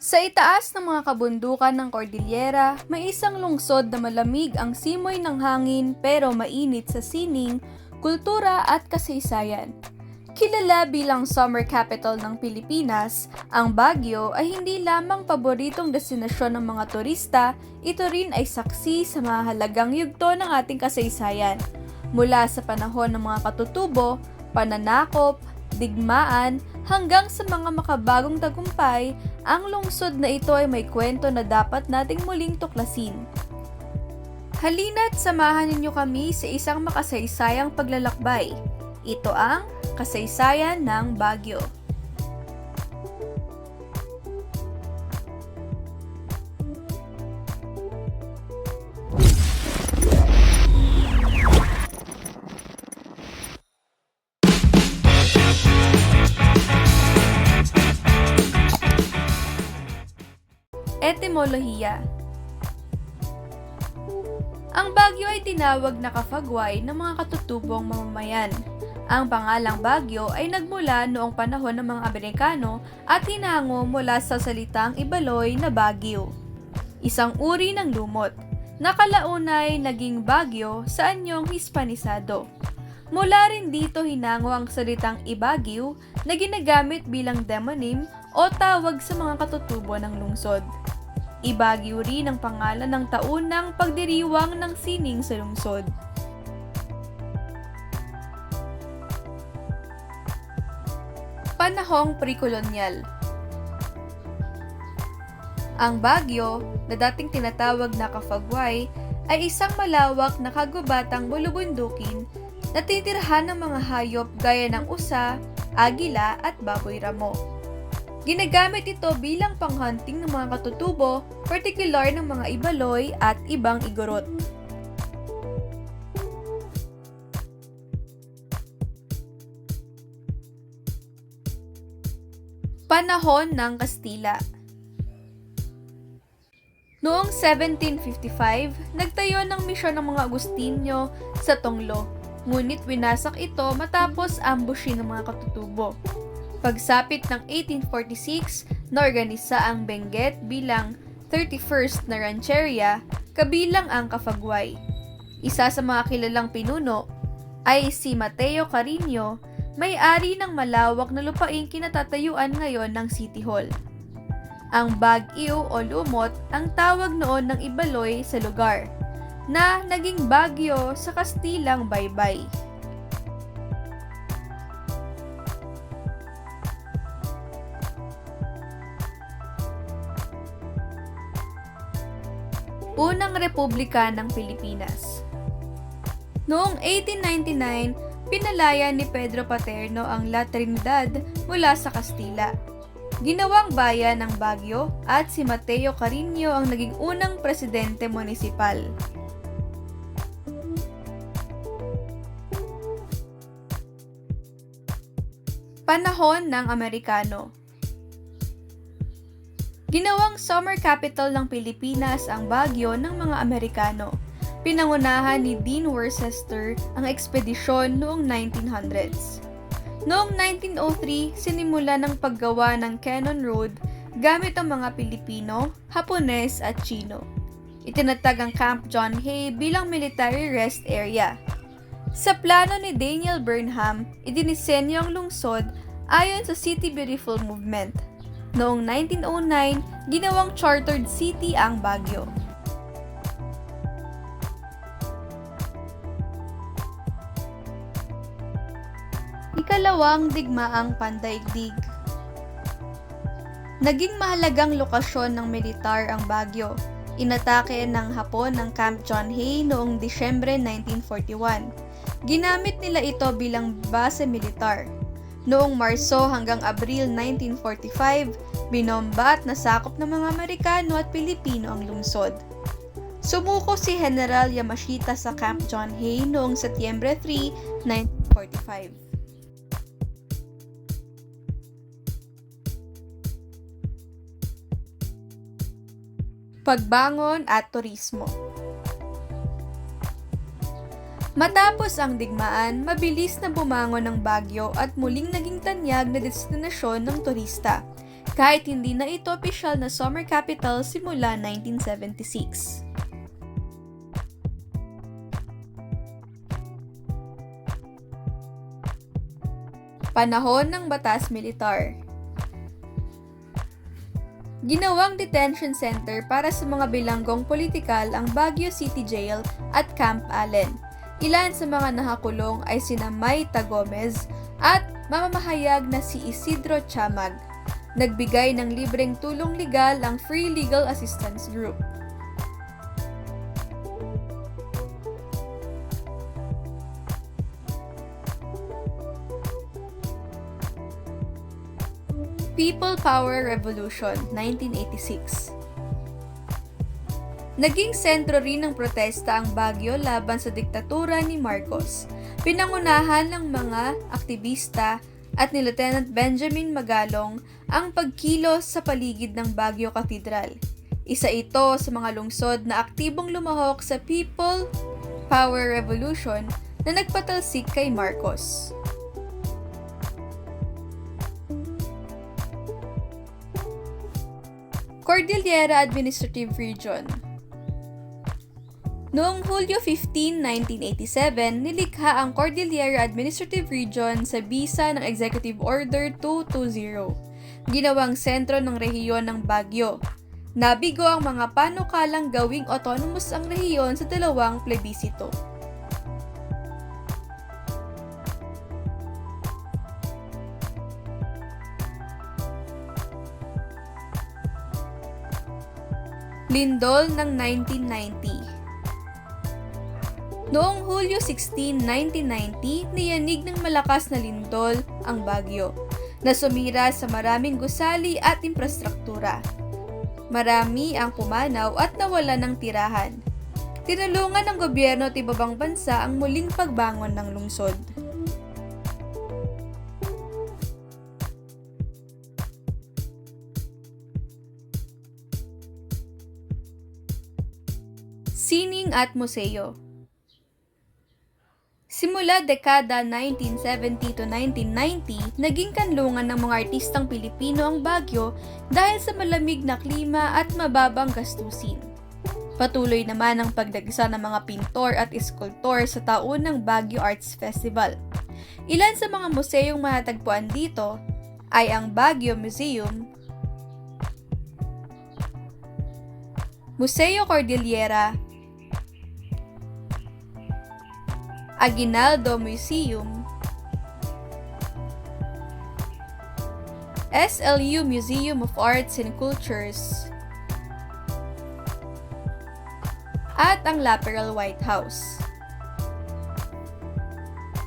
Sa itaas ng mga kabundukan ng Cordillera, may isang lungsod na malamig ang simoy ng hangin pero mainit sa sining, kultura at kasaysayan. Kilala bilang summer capital ng Pilipinas, ang Baguio ay hindi lamang paboritong destinasyon ng mga turista, ito rin ay saksi sa mahalagang yugto ng ating kasaysayan. Mula sa panahon ng mga katutubo, pananakop, digmaan, hanggang sa mga makabagong tagumpay, ang lungsod na ito ay may kwento na dapat nating muling tuklasin. Halina't samahan ninyo kami sa isang makasaysayang paglalakbay. Ito ang Kasaysayan ng Baguio. Etimolohiya Ang Baguio ay tinawag na kafagway ng mga katutubong mamamayan. Ang pangalang Baguio ay nagmula noong panahon ng mga Amerikano at hinango mula sa salitang Ibaloy na Baguio. Isang uri ng lumot. Nakalaunay naging Baguio sa anyong Hispanisado. Mula rin dito hinango ang salitang Ibagyo na ginagamit bilang demonym o tawag sa mga katutubo ng lungsod. Ibagyo rin ang pangalan ng taunang pagdiriwang ng sining sa lungsod. Panahong prekolonyal Ang Baguio, na dating tinatawag na Kafagway, ay isang malawak na kagubatang bulubundukin na titirhan ng mga hayop gaya ng usa, agila at baboy ramo. Ginagamit ito bilang panghunting ng mga katutubo, partikular ng mga ibaloy at ibang igorot. Panahon ng Kastila Noong 1755, nagtayo ng misyon ng mga Agustinyo sa Tonglo, ngunit winasak ito matapos ambushin ng mga katutubo. Pagsapit ng 1846, naorganisa ang Benguet bilang 31st na rancheria, kabilang ang Kafagway. Isa sa mga kilalang pinuno ay si Mateo Carino, may-ari ng malawak na lupaing kinatatayuan ngayon ng City Hall. Ang Baguio o Lumot ang tawag noon ng Ibaloy sa lugar, na naging Baguio sa Kastilang Baybay. Unang Republika ng Pilipinas Noong 1899, pinalaya ni Pedro Paterno ang La Trinidad mula sa Kastila. Ginawang bayan ng Baguio at si Mateo Carino ang naging unang presidente munisipal. Panahon ng Amerikano Ginawang summer capital ng Pilipinas ang Baguio ng mga Amerikano. Pinangunahan ni Dean Worcester ang ekspedisyon noong 1900s. Noong 1903, sinimula ng paggawa ng Cannon Road gamit ang mga Pilipino, Hapones at Chino. Itinatag ang Camp John Hay bilang military rest area. Sa plano ni Daniel Burnham, idinisenyo ang lungsod ayon sa City Beautiful Movement – Noong 1909, ginawang chartered city ang Baguio. Ikalawang digmaang pandaigdig Naging mahalagang lokasyon ng militar ang Baguio. Inatake ng Hapon ang Camp John Hay noong Disyembre 1941. Ginamit nila ito bilang base militar. Noong Marso hanggang Abril 1945, binomba at nasakop ng mga Amerikano at Pilipino ang lungsod. Sumuko si General Yamashita sa Camp John Hay noong Setyembre 3, 1945. Pagbangon at turismo Matapos ang digmaan, mabilis na bumangon ang Baguio at muling naging tanyag na destinasyon ng turista. kahit hindi na ito opisyal na summer capital simula 1976. Panahon ng Batas Militar Ginawang detention center para sa mga bilanggong politikal ang Baguio City Jail at Camp Allen. Ilan sa mga nakakulong ay sina Maita Gomez at mamamahayag na si Isidro Chamag. Nagbigay ng libreng tulong legal ang Free Legal Assistance Group. People Power Revolution, 1986 Naging sentro rin ng protesta ang Baguio laban sa diktatura ni Marcos. Pinangunahan ng mga aktivista at ni Lieutenant Benjamin Magalong ang pagkilos sa paligid ng Baguio Cathedral. Isa ito sa mga lungsod na aktibong lumahok sa People Power Revolution na nagpatalsik kay Marcos. Cordillera Administrative Region Noong Hulyo 15, 1987, nilikha ang Cordillera Administrative Region sa bisa ng Executive Order 220. Ginawang sentro ng rehiyon ng Baguio. Nabigo ang mga panukalang gawing autonomous ang rehiyon sa dalawang plebisito. Lindol ng 1990 Noong Hulyo 16, 1990, niyanig ng malakas na lindol ang Bagyo na sumira sa maraming gusali at infrastruktura. Marami ang pumanaw at nawala ng tirahan. Tinulungan ng gobyerno at ibabang bansa ang muling pagbangon ng lungsod. Sining at Museo Simula dekada 1970 to 1990, naging kanlungan ng mga artistang Pilipino ang Baguio dahil sa malamig na klima at mababang gastusin. Patuloy naman ang pagdagsa ng mga pintor at eskultor sa taon ng Baguio Arts Festival. Ilan sa mga museyong matatagpuan dito ay ang Baguio Museum, Museo Cordillera, Aguinaldo Museum, SLU Museum of Arts and Cultures, at ang Laperal White House.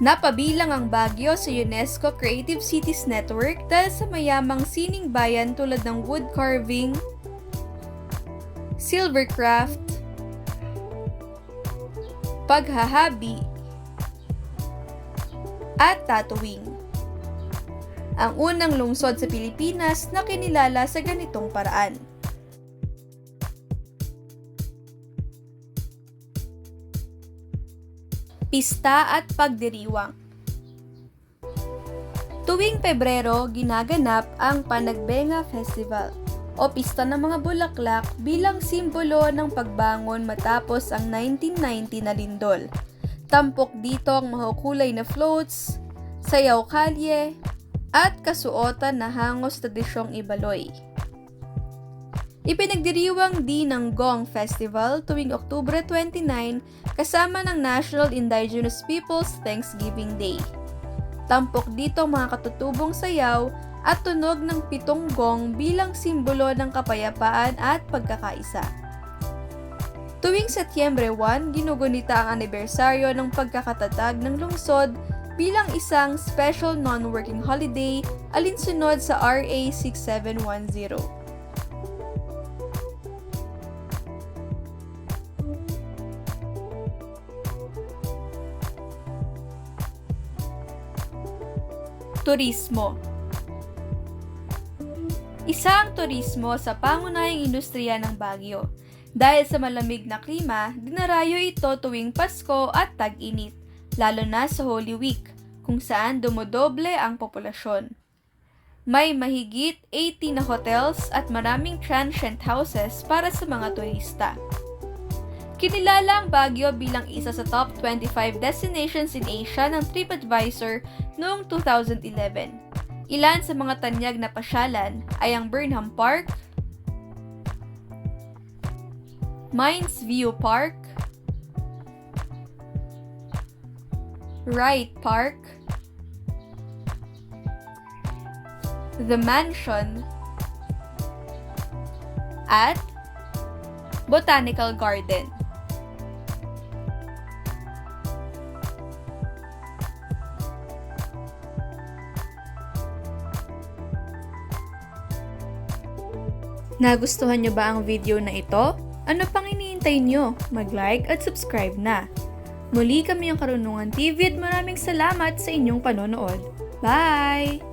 Napabilang ang Baguio sa UNESCO Creative Cities Network dahil sa mayamang sining bayan tulad ng wood carving, silvercraft, paghahabi, at tattooing. Ang unang lungsod sa Pilipinas na kinilala sa ganitong paraan. Pista at Pagdiriwang Tuwing Pebrero, ginaganap ang Panagbenga Festival o Pista ng mga Bulaklak bilang simbolo ng pagbangon matapos ang 1990 na lindol Tampok dito ang mahukulay na floats, sayaw kalye, at kasuotan na hangos tradisyong ibaloy. Ipinagdiriwang din ng Gong Festival tuwing Oktubre 29 kasama ng National Indigenous Peoples Thanksgiving Day. Tampok dito mga katutubong sayaw at tunog ng pitong gong bilang simbolo ng kapayapaan at pagkakaisa. Tuwing Setyembre 1, ginugunita ang anibersaryo ng pagkakatatag ng lungsod bilang isang special non-working holiday alinsunod sa RA 6710. Turismo Isa ang turismo sa pangunahing industriya ng Baguio dahil sa malamig na klima, dinarayo ito tuwing Pasko at tag-init, lalo na sa Holy Week, kung saan dumodoble ang populasyon. May mahigit 80 na hotels at maraming transient houses para sa mga turista. Kinilala ang Baguio bilang isa sa top 25 destinations in Asia ng TripAdvisor noong 2011. Ilan sa mga tanyag na pasyalan ay ang Burnham Park, Mines View Park, Wright Park, The Mansion, at Botanical Garden. Nagustuhan niyo ba ang video na ito? Ano pang iniintay niyo? Mag-like at subscribe na. Muli kami ang Karunungan TV at maraming salamat sa inyong panonood. Bye!